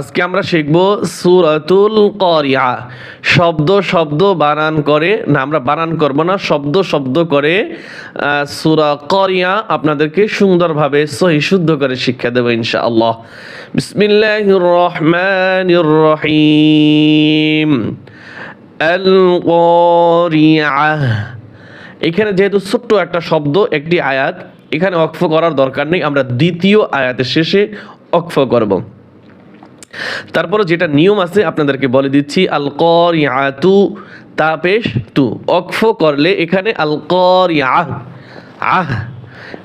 আজকে আমরা শিখব সুরাতুল করিয়া। শব্দ শব্দ বানান করে, না, আমরা বানান করব না, শব্দ শব্দ করে সুরা করিয়া আপনাদেরকে সুন্দরভাবে সহি, শুদ্ধ করে শিক্ষা দেবো ইনশাআল্লাহ। বিসমিল্লাহির রহমানির রহিম আল করিয়া। এখানে যেহেতু ছোট্ট একটা শব্দ, একটি আয়াত, এখানে অক্ফ করার দরকার নেই, আমরা দ্বিতীয় আয়াতের শেষে অক্ফ করব। তারপরে যেটা নিয়ম আছে আপনাদেরকে বলে দিচ্ছি আল করিয়াতু তা পেশ তু অক্ফ করলে এখানে আল করিয়াহ আহ।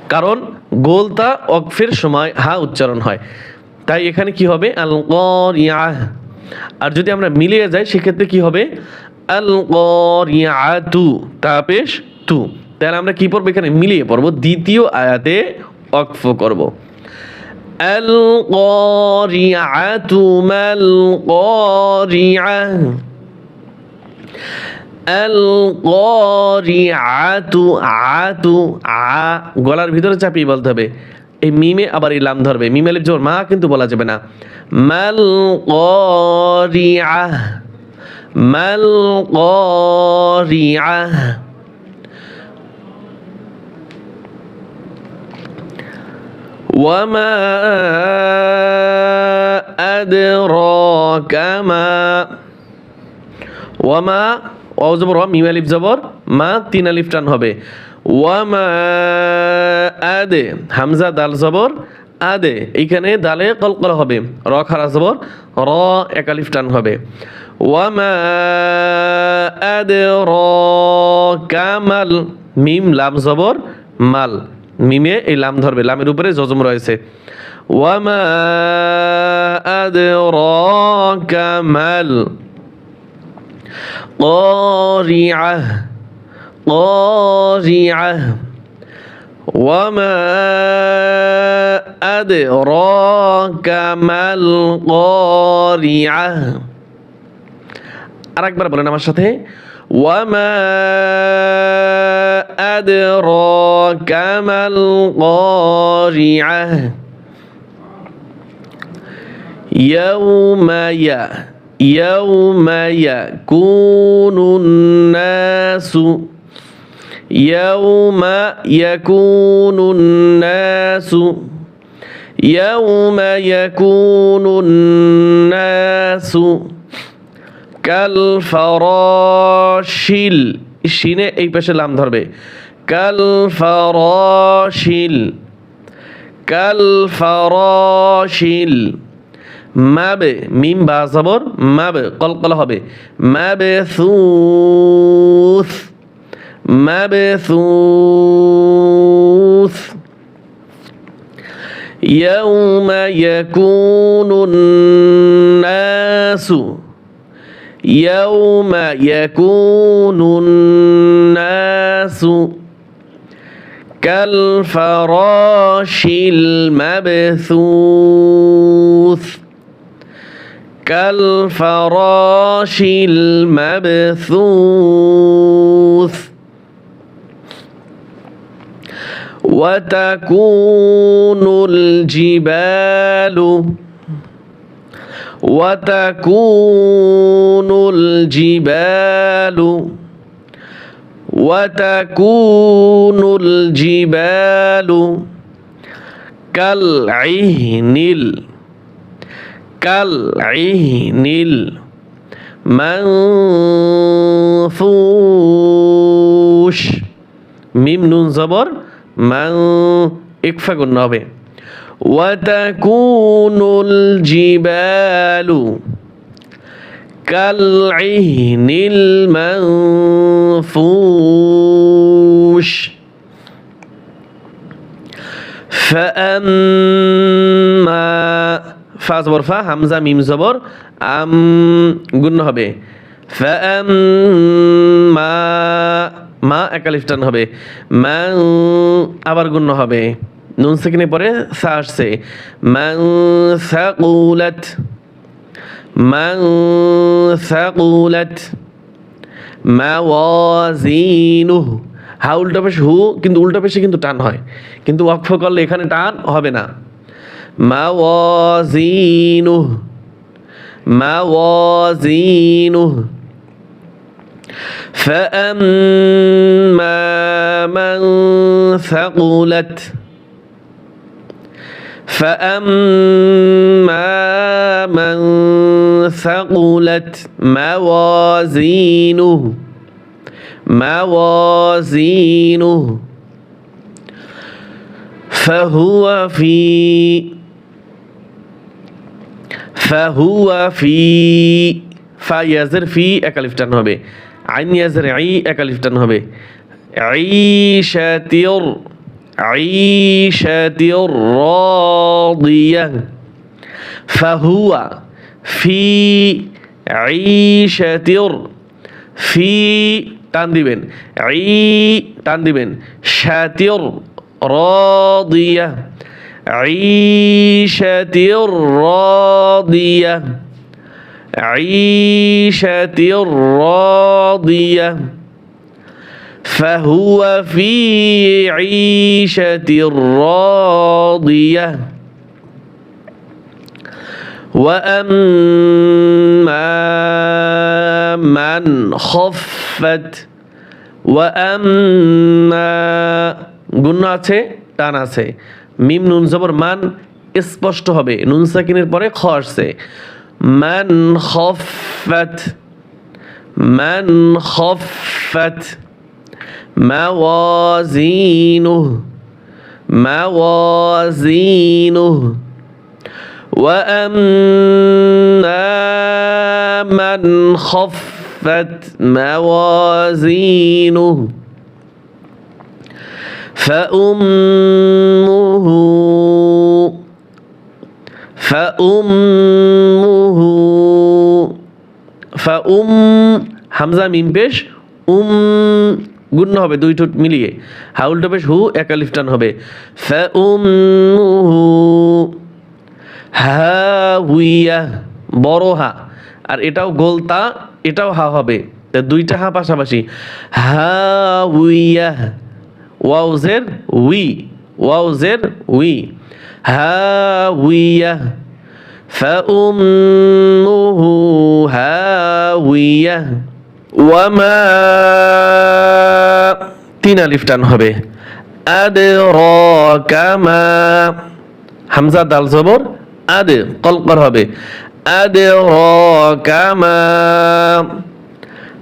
কারণ গোলতা অক্ফের সময় হা উচ্চারণ হয়। তাই এখানে কি হবে? আল করিয়াহ আর যদি আমরা মিলিয়ে যাই, সেক্ষেত্রে কি হবে? আল করিয়াতু তা পেশ তু তাহলে আমরা কি পড়ব এখানে? মিলিয়ে পড়ব। দ্বিতীয় আয়াতে অক্ফ করব। القارعة ما القارعة القارعة আতু আ গলার ভিতরে চাপিয়ে বলতে হবে এই মিমে আবার এই লাম ধরবে মিমে লিপ জোর মা কিন্তু বলা যাবে না মাল قارعة মাল قارعة وما أدراك ما ওয়ামা অ জবর ওয়া, মিম আলিফ জবর মা তিন আলিফ টান হবে ওয়ামা আদে হামজা দাল জবর আদে এইখানে দালে কলকল হবে র খারা জবর র এক আলিফ টান হবে ওয়ামা আদে র কামাল মিম লাম জবর মাল মিমে এই লাম ধরবে লামের উপরে জজম রয়েছে ওয়ামা আদে র কামাল قارعة قارعة وما أدراك ما القارعة আরেকবার বলেন আমার সাথে وما أدراك ما القارعة؟ يوم ي يوم يكون الناس يوم يكون الناس يوم يكون الناس كالفراش শিনে এই পাশে লাম ধরবে কালফারশিল কালফারশিল মাবে মিম বা জবর মাবে কলকল হবে মাবে সুস মাবে সুস يوم يكون الناس يوم يكون الناس كالفراش المبثوث كالفراش المبثوث وتكون الجبال وتكون الجبال وتكون الجبال كالعهن ال- كالعهن المنفوش মিম নুন জবর মান ইকফা গুণ হবে وتكون الجبال كالعهن المنفوش فأما ফা জবর ফা হামজা মিম জবর আম গুণ হবে ফাআম্মা মা একালিফ টান হবে মা আবার গুণ হবে নুন সেকেন্ডে পরে সা আসছে মান সাকুলাত মান সাকুলাত মাওয়াজিনুহু হা উল্টা পেশে হু কিন্তু উল্টা পেশে কিন্তু টান হয় কিন্তু ওয়াকফ করলে এখানে টান হবে না মাওয়াজিনুহু موازينه فأما من ثقلت فأما من ثقلت موازينه موازينه فهو في فهو في ফাইয়াজের ফি একালিফ টান হবে আইন ইয়াজের আই একালিফ টান হবে عيشة عيشة راضية فهو في عيشة في টান দিবেন আই টান দিবেন শাতির রাদিয়া عيشة راضية عيشة راضية فهو في عيشة راضية وأما من خفت وأما গুণ আছে টান আছে মিম নুন জবর মান স্পষ্ট হবে নুন সাকিনের পরে খ আসছে মান খফাত মান খফাত موازينه موازينه. وأما من خفت موازينه فأمه فأمه فأم حمزة من بيش أم গুণ হবে দুই ঠোঁট মিলিয়ে হাউলটা পেশ হু একালিফটান হবে ফাউম্মুহু হাউইয়া বড় হা আর এটাও গোলতা এটাও হা হবে তা দুইটা হা পাশাপাশি হাউইয়া ওয়াউজের উই ওয়াউজের উই হাউইয়া فأمه هاوية ওয়ামা তিন আলিফ টান হবে। আদ র কামা হামজা দাল জবর, আদ কলকর হবে। আদে র কামা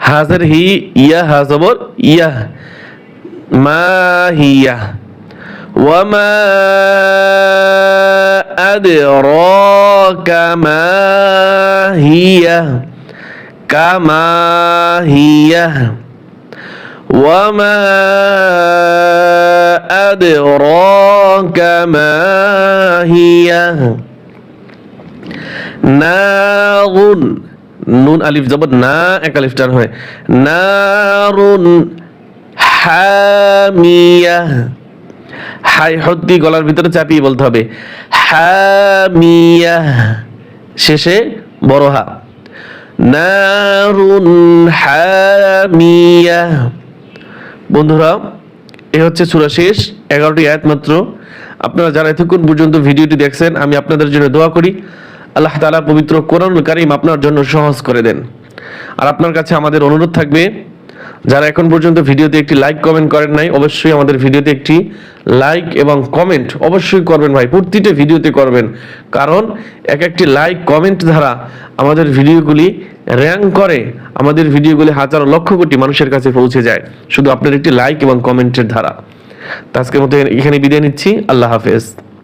হাজার হি, ইয়া, হা জবর, ইয়া। মা হিয়া ওয়ামা আদ র কামা হিয়া كما هي وما أدراك ما هي نار নুন আলিফ জবর না এক আলিফ টান হয় নারুন হামিয়া হাই হদ্দি গলার ভিতরে চাপিয়ে বলতে হবে হামিয়া শেষে বড় হা নারুন হামিয়া। বন্ধুরা, এ হচ্ছে সুরা শেষ, এগারোটি আয়াত মাত্র। আপনারা যারা এতক্ষণ পর্যন্ত ভিডিওটি দেখছেন, আমি আপনাদের জন্য দোয়া করি। আল্লাহ তালা পবিত্র কোরআনুল কারিম আপনার জন্য সহজ করে দেন। আর আপনার কাছে আমাদের অনুরোধ থাকবে যারা এখন পর্যন্ত ভিডিওতে একটি লাইক কমেন্ট করেন নাই, অবশ্যই আমাদের ভিডিওতে একটি লাইক এবং কমেন্ট অবশ্যই করবেন ভাই। প্রতিটা ভিডিওতে করবেন। কারণ এক একটি লাইক কমেন্ট দ্বারা আমাদের ভিডিওগুলি র্যাঙ্ক করে, আমাদের ভিডিওগুলি হাজারো লক্ষ কোটি মানুষের কাছে পৌঁছে যায় শুধু আপনার একটি লাইক এবং কমেন্টের দ্বারা। তো আজকের মতো এখানে বিদায় নিচ্ছি। আল্লাহ হাফেজ।